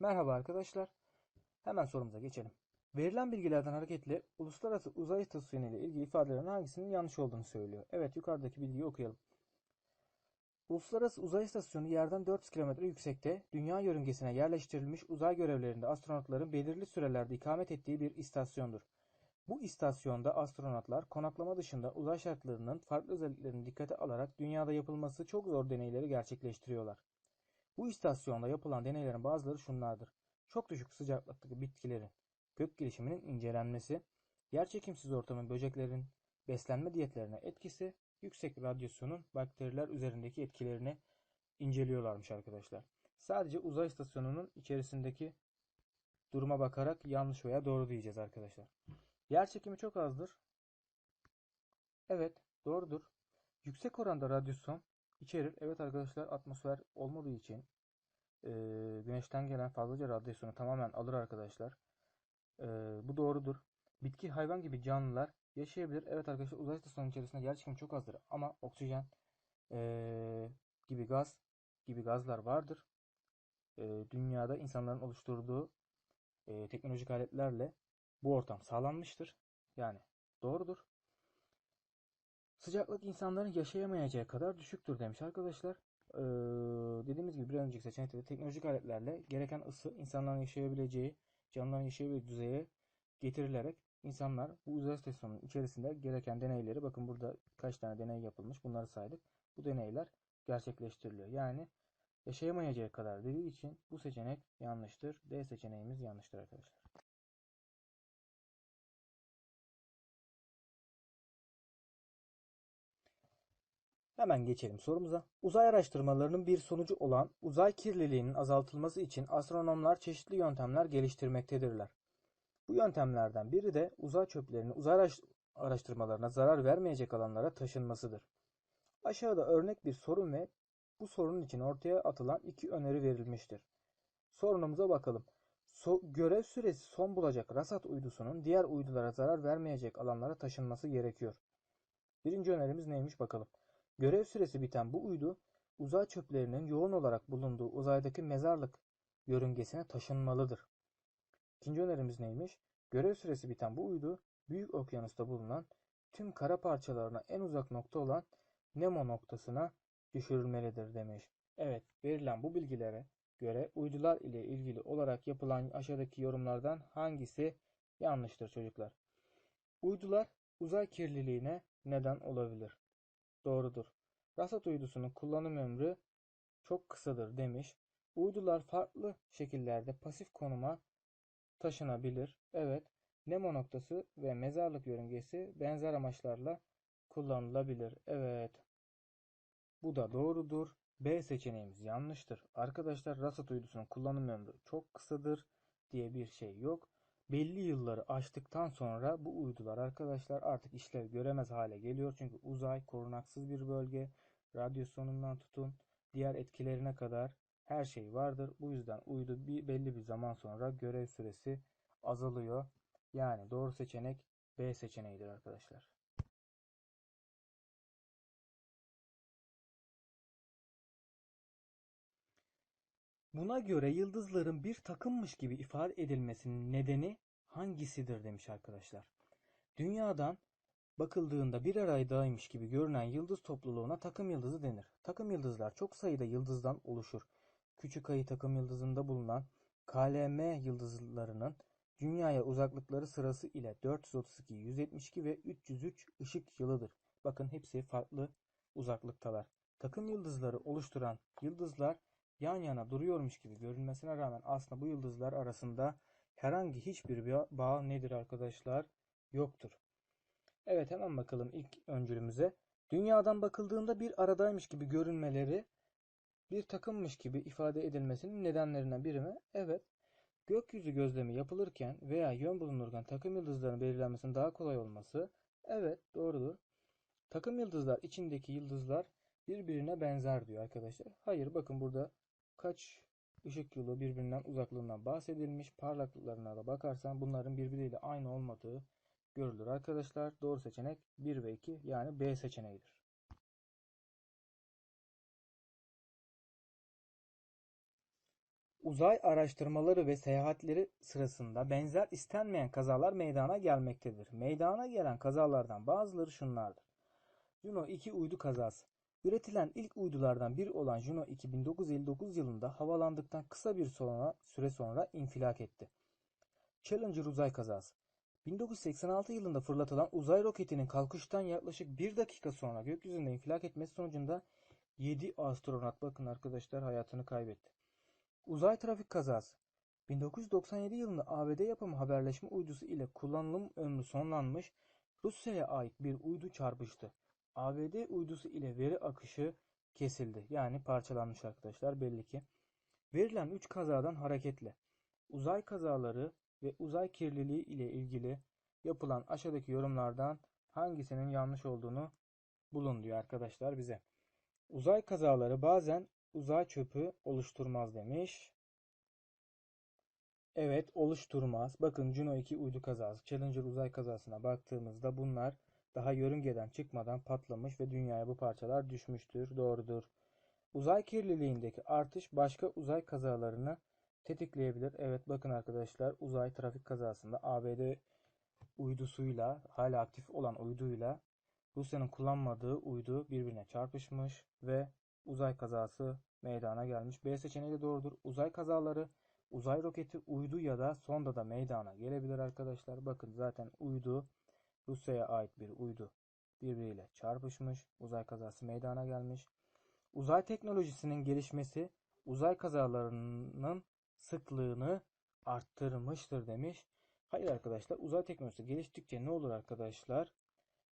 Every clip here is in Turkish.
Merhaba arkadaşlar. Hemen sorumuza geçelim. Verilen bilgilerden hareketle Uluslararası Uzay İstasyonu ile ilgili ifadelerin hangisinin yanlış olduğunu söylüyor. Evet yukarıdaki bilgiyi okuyalım. Uluslararası Uzay İstasyonu yerden 400 kilometre yüksekte dünya yörüngesine yerleştirilmiş uzay görevlerinde astronotların belirli sürelerde ikamet ettiği bir istasyondur. Bu istasyonda astronotlar konaklama dışında uzay şartlarının farklı özelliklerini dikkate alarak dünyada yapılması çok zor deneyleri gerçekleştiriyorlar. Bu istasyonda yapılan deneylerin bazıları şunlardır. Çok düşük sıcaklıktaki bitkilerin kök gelişiminin incelenmesi, yerçekimsiz ortamın böceklerin beslenme diyetlerine etkisi, yüksek radyasyonun bakteriler üzerindeki etkilerini inceliyorlarmış arkadaşlar. Sadece uzay istasyonunun içerisindeki duruma bakarak yanlış veya doğru diyeceğiz arkadaşlar. Yer çekimi çok azdır. Evet, doğrudur. Yüksek oranda radyasyon içerir. Evet arkadaşlar atmosfer olmadığı için e, güneşten gelen fazlaca radyasyonu tamamen alır arkadaşlar. E, bu doğrudur. Bitki, hayvan gibi canlılar yaşayabilir. Evet arkadaşlar uzay istasyonunun içerisinde yer çekimi çok azdır. Ama oksijen e, gibi gaz gibi gazlar vardır. E, dünyada insanların oluşturduğu e, teknolojik aletlerle bu ortam sağlanmıştır. Yani doğrudur. Sıcaklık insanların yaşayamayacağı kadar düşüktür demiş arkadaşlar. Ee, dediğimiz gibi bir önceki seçenekte de teknolojik aletlerle gereken ısı insanların yaşayabileceği, canlıların yaşayabileceği düzeye getirilerek insanlar bu uzay istasyonunun içerisinde gereken deneyleri bakın burada kaç tane deney yapılmış bunları saydık. Bu deneyler gerçekleştiriliyor. Yani yaşayamayacağı kadar dediği için bu seçenek yanlıştır. D seçeneğimiz yanlıştır arkadaşlar. Hemen geçelim sorumuza. Uzay araştırmalarının bir sonucu olan uzay kirliliğinin azaltılması için astronomlar çeşitli yöntemler geliştirmektedirler. Bu yöntemlerden biri de uzay çöplerinin uzay araştırmalarına zarar vermeyecek alanlara taşınmasıdır. Aşağıda örnek bir sorun ve bu sorun için ortaya atılan iki öneri verilmiştir. Sorunumuza bakalım. So görev süresi son bulacak rasat uydusunun diğer uydulara zarar vermeyecek alanlara taşınması gerekiyor. Birinci önerimiz neymiş bakalım. Görev süresi biten bu uydu uzay çöplerinin yoğun olarak bulunduğu uzaydaki mezarlık yörüngesine taşınmalıdır. İkinci önerimiz neymiş? Görev süresi biten bu uydu büyük okyanusta bulunan tüm kara parçalarına en uzak nokta olan Nemo noktasına düşürülmelidir demiş. Evet, verilen bu bilgilere göre uydular ile ilgili olarak yapılan aşağıdaki yorumlardan hangisi yanlıştır çocuklar? Uydular uzay kirliliğine neden olabilir. Doğrudur. Rasat uydusunun kullanım ömrü çok kısadır demiş. Uydular farklı şekillerde pasif konuma taşınabilir. Evet. Nemo noktası ve mezarlık yörüngesi benzer amaçlarla kullanılabilir. Evet. Bu da doğrudur. B seçeneğimiz yanlıştır. Arkadaşlar rasat uydusunun kullanım ömrü çok kısadır diye bir şey yok. Belli yılları aştıktan sonra bu uydular arkadaşlar artık işlev göremez hale geliyor. Çünkü uzay korunaksız bir bölge. Radyasyonundan tutun diğer etkilerine kadar her şey vardır. Bu yüzden uydu bir belli bir zaman sonra görev süresi azalıyor. Yani doğru seçenek B seçeneğidir arkadaşlar. Buna göre yıldızların bir takımmış gibi ifade edilmesinin nedeni hangisidir demiş arkadaşlar. Dünyadan bakıldığında bir araydaymış gibi görünen yıldız topluluğuna takım yıldızı denir. Takım yıldızlar çok sayıda yıldızdan oluşur. Küçük ayı takım yıldızında bulunan KLM yıldızlarının dünyaya uzaklıkları sırası ile 432, 172 ve 303 ışık yılıdır. Bakın hepsi farklı uzaklıktalar. Takım yıldızları oluşturan yıldızlar yan yana duruyormuş gibi görünmesine rağmen aslında bu yıldızlar arasında herhangi hiçbir bağ nedir arkadaşlar? Yoktur. Evet hemen bakalım ilk öncülümüze. Dünyadan bakıldığında bir aradaymış gibi görünmeleri bir takımmış gibi ifade edilmesinin nedenlerinden biri mi? Evet. Gökyüzü gözlemi yapılırken veya yön bulunurken takım yıldızlarının belirlenmesinin daha kolay olması. Evet doğrudur. Takım yıldızlar içindeki yıldızlar birbirine benzer diyor arkadaşlar. Hayır bakın burada kaç ışık yılı birbirinden uzaklığından bahsedilmiş. Parlaklıklarına da bakarsan bunların birbiriyle aynı olmadığı görülür arkadaşlar. Doğru seçenek 1 ve 2 yani B seçeneğidir. Uzay araştırmaları ve seyahatleri sırasında benzer istenmeyen kazalar meydana gelmektedir. Meydana gelen kazalardan bazıları şunlardır. Juno 2 uydu kazası. Üretilen ilk uydulardan biri olan Juno 2 1959 yılında havalandıktan kısa bir süre sonra infilak etti. Challenger uzay kazası. 1986 yılında fırlatılan uzay roketinin kalkıştan yaklaşık bir dakika sonra gökyüzünde infilak etmesi sonucunda 7 astronot bakın arkadaşlar hayatını kaybetti. Uzay trafik kazası. 1997 yılında ABD yapımı haberleşme uydusu ile kullanılım ömrü sonlanmış Rusya'ya ait bir uydu çarpıştı. ABD uydusu ile veri akışı kesildi. Yani parçalanmış arkadaşlar belli ki. Verilen 3 kazadan hareketle uzay kazaları ve uzay kirliliği ile ilgili yapılan aşağıdaki yorumlardan hangisinin yanlış olduğunu bulun diyor arkadaşlar bize. Uzay kazaları bazen uzay çöpü oluşturmaz demiş. Evet oluşturmaz. Bakın Juno 2 uydu kazası, Challenger uzay kazasına baktığımızda bunlar daha yörüngeden çıkmadan patlamış ve dünyaya bu parçalar düşmüştür. Doğrudur. Uzay kirliliğindeki artış başka uzay kazalarını tetikleyebilir. Evet bakın arkadaşlar uzay trafik kazasında ABD uydusuyla hala aktif olan uyduyla Rusya'nın kullanmadığı uydu birbirine çarpışmış ve uzay kazası meydana gelmiş. B seçeneği de doğrudur. Uzay kazaları uzay roketi uydu ya da sonda da meydana gelebilir arkadaşlar. Bakın zaten uydu Rusya'ya ait bir uydu birbiriyle çarpışmış. Uzay kazası meydana gelmiş. Uzay teknolojisinin gelişmesi uzay kazalarının sıklığını arttırmıştır demiş. Hayır arkadaşlar uzay teknolojisi geliştikçe ne olur arkadaşlar?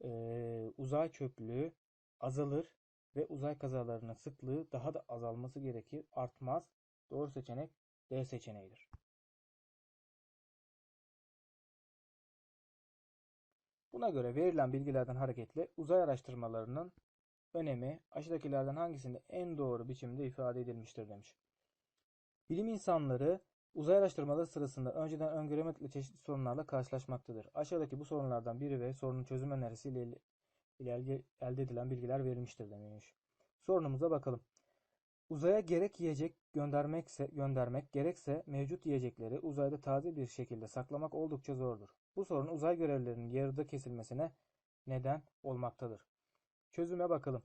Ee, uzay çöplüğü azalır ve uzay kazalarının sıklığı daha da azalması gerekir. Artmaz. Doğru seçenek D seçeneğidir. Buna göre verilen bilgilerden hareketle uzay araştırmalarının önemi aşağıdakilerden hangisinde en doğru biçimde ifade edilmiştir demiş. Bilim insanları uzay araştırmaları sırasında önceden öngöremedikleri çeşitli sorunlarla karşılaşmaktadır. Aşağıdaki bu sorunlardan biri ve sorunun çözüm önerisi ile ile elde edilen bilgiler verilmiştir demiş. Sorunumuza bakalım. Uzaya gerek yiyecek göndermekse göndermek gerekse mevcut yiyecekleri uzayda taze bir şekilde saklamak oldukça zordur. Bu sorun uzay görevlilerinin yarıda kesilmesine neden olmaktadır. Çözüme bakalım.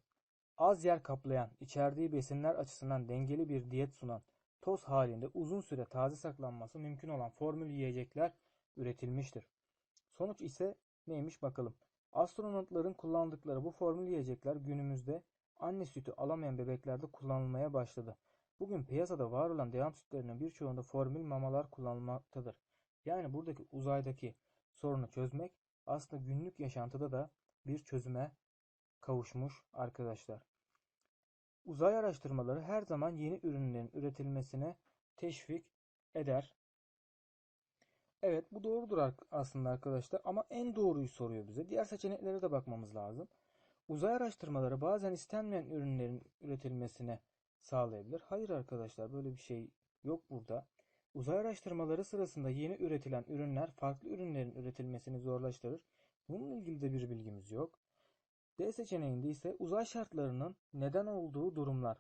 Az yer kaplayan, içerdiği besinler açısından dengeli bir diyet sunan, toz halinde uzun süre taze saklanması mümkün olan formül yiyecekler üretilmiştir. Sonuç ise neymiş bakalım. Astronotların kullandıkları bu formül yiyecekler günümüzde anne sütü alamayan bebeklerde kullanılmaya başladı. Bugün piyasada var olan devam sütlerinin birçoğunda formül mamalar kullanılmaktadır. Yani buradaki uzaydaki sorunu çözmek aslında günlük yaşantıda da bir çözüme kavuşmuş arkadaşlar. Uzay araştırmaları her zaman yeni ürünlerin üretilmesine teşvik eder. Evet bu doğrudur aslında arkadaşlar ama en doğruyu soruyor bize. Diğer seçeneklere de bakmamız lazım. Uzay araştırmaları bazen istenmeyen ürünlerin üretilmesine sağlayabilir. Hayır arkadaşlar böyle bir şey yok burada. Uzay araştırmaları sırasında yeni üretilen ürünler farklı ürünlerin üretilmesini zorlaştırır. Bununla ilgili de bir bilgimiz yok. D seçeneğinde ise uzay şartlarının neden olduğu durumlar.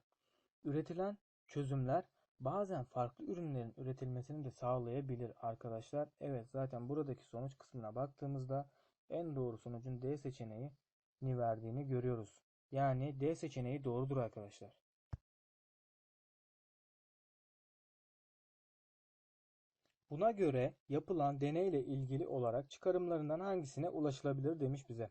Üretilen çözümler bazen farklı ürünlerin üretilmesini de sağlayabilir arkadaşlar. Evet zaten buradaki sonuç kısmına baktığımızda en doğru sonucun D seçeneği ni verdiğini görüyoruz. Yani D seçeneği doğrudur arkadaşlar. Buna göre yapılan deneyle ilgili olarak çıkarımlarından hangisine ulaşılabilir demiş bize.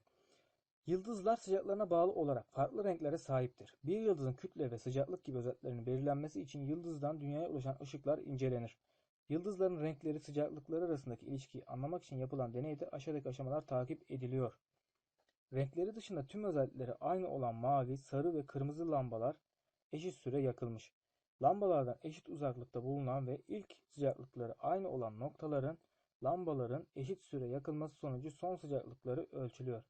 Yıldızlar sıcaklarına bağlı olarak farklı renklere sahiptir. Bir yıldızın kütle ve sıcaklık gibi özelliklerinin belirlenmesi için yıldızdan dünyaya ulaşan ışıklar incelenir. Yıldızların renkleri sıcaklıkları arasındaki ilişkiyi anlamak için yapılan deneyde aşağıdaki aşamalar takip ediliyor. Renkleri dışında tüm özellikleri aynı olan mavi, sarı ve kırmızı lambalar eşit süre yakılmış. Lambalardan eşit uzaklıkta bulunan ve ilk sıcaklıkları aynı olan noktaların lambaların eşit süre yakılması sonucu son sıcaklıkları ölçülüyor.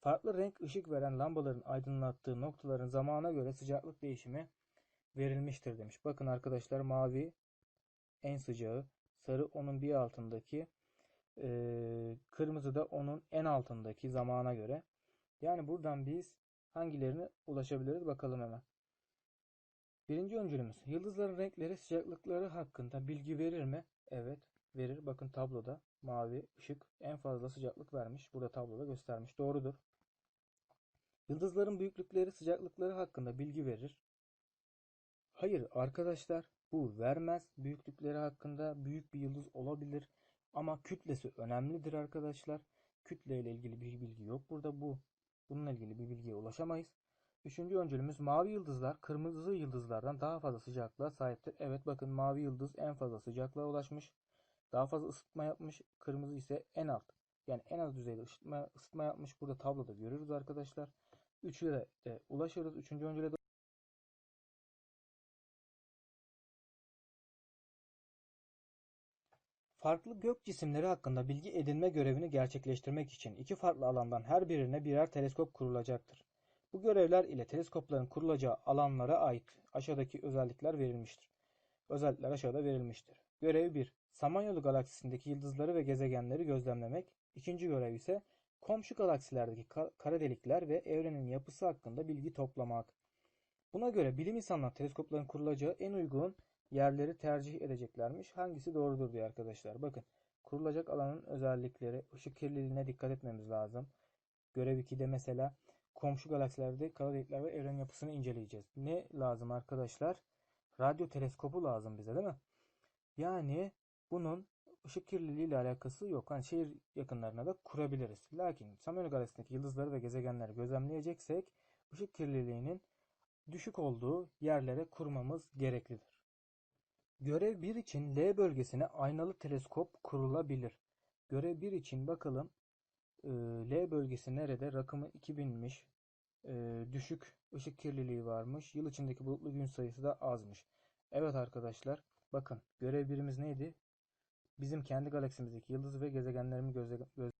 Farklı renk ışık veren lambaların aydınlattığı noktaların zamana göre sıcaklık değişimi verilmiştir demiş. Bakın arkadaşlar mavi en sıcağı, sarı onun bir altındaki, e, kırmızı da onun en altındaki zamana göre. Yani buradan biz hangilerine ulaşabiliriz bakalım hemen. Birinci öncülümüz. Yıldızların renkleri sıcaklıkları hakkında bilgi verir mi? Evet verir. Bakın tabloda mavi ışık en fazla sıcaklık vermiş. Burada tabloda göstermiş. Doğrudur. Yıldızların büyüklükleri sıcaklıkları hakkında bilgi verir. Hayır arkadaşlar bu vermez. Büyüklükleri hakkında büyük bir yıldız olabilir ama kütlesi önemlidir arkadaşlar. Kütle ile ilgili bir bilgi yok burada bu. Bununla ilgili bir bilgiye ulaşamayız. Üçüncü öncülümüz mavi yıldızlar kırmızı yıldızlardan daha fazla sıcaklığa sahiptir. Evet bakın mavi yıldız en fazla sıcaklığa ulaşmış. Daha fazla ısıtma yapmış. Kırmızı ise en alt. Yani en az düzeyde ısıtma, ısıtma yapmış. Burada tabloda görürüz arkadaşlar. Üçüne de, de ulaşırız. Üçüncü öncüle de Farklı gök cisimleri hakkında bilgi edinme görevini gerçekleştirmek için iki farklı alandan her birine birer teleskop kurulacaktır. Bu görevler ile teleskopların kurulacağı alanlara ait aşağıdaki özellikler verilmiştir. Özellikler aşağıda verilmiştir. Görev 1. Samanyolu galaksisindeki yıldızları ve gezegenleri gözlemlemek. İkinci görev ise komşu galaksilerdeki ka- kara delikler ve evrenin yapısı hakkında bilgi toplamak. Buna göre bilim insanları teleskopların kurulacağı en uygun yerleri tercih edeceklermiş. Hangisi doğrudur diye arkadaşlar. Bakın kurulacak alanın özellikleri, ışık kirliliğine dikkat etmemiz lazım. Görev 2'de mesela komşu galaksilerde kara delikler ve evren yapısını inceleyeceğiz. Ne lazım arkadaşlar? Radyo teleskopu lazım bize değil mi? Yani bunun ışık kirliliği ile alakası yok. Hani şehir yakınlarına da kurabiliriz. Lakin Samanyolu galaksisindeki yıldızları ve gezegenleri gözlemleyeceksek ışık kirliliğinin düşük olduğu yerlere kurmamız gereklidir. Görev 1 için L bölgesine aynalı teleskop kurulabilir. Görev 1 için bakalım L bölgesi nerede? Rakımı 2000'miş. E, düşük ışık kirliliği varmış. Yıl içindeki bulutlu gün sayısı da azmış. Evet arkadaşlar bakın görev birimiz neydi? Bizim kendi galaksimizdeki yıldız ve gezegenlerimi gözle, göz-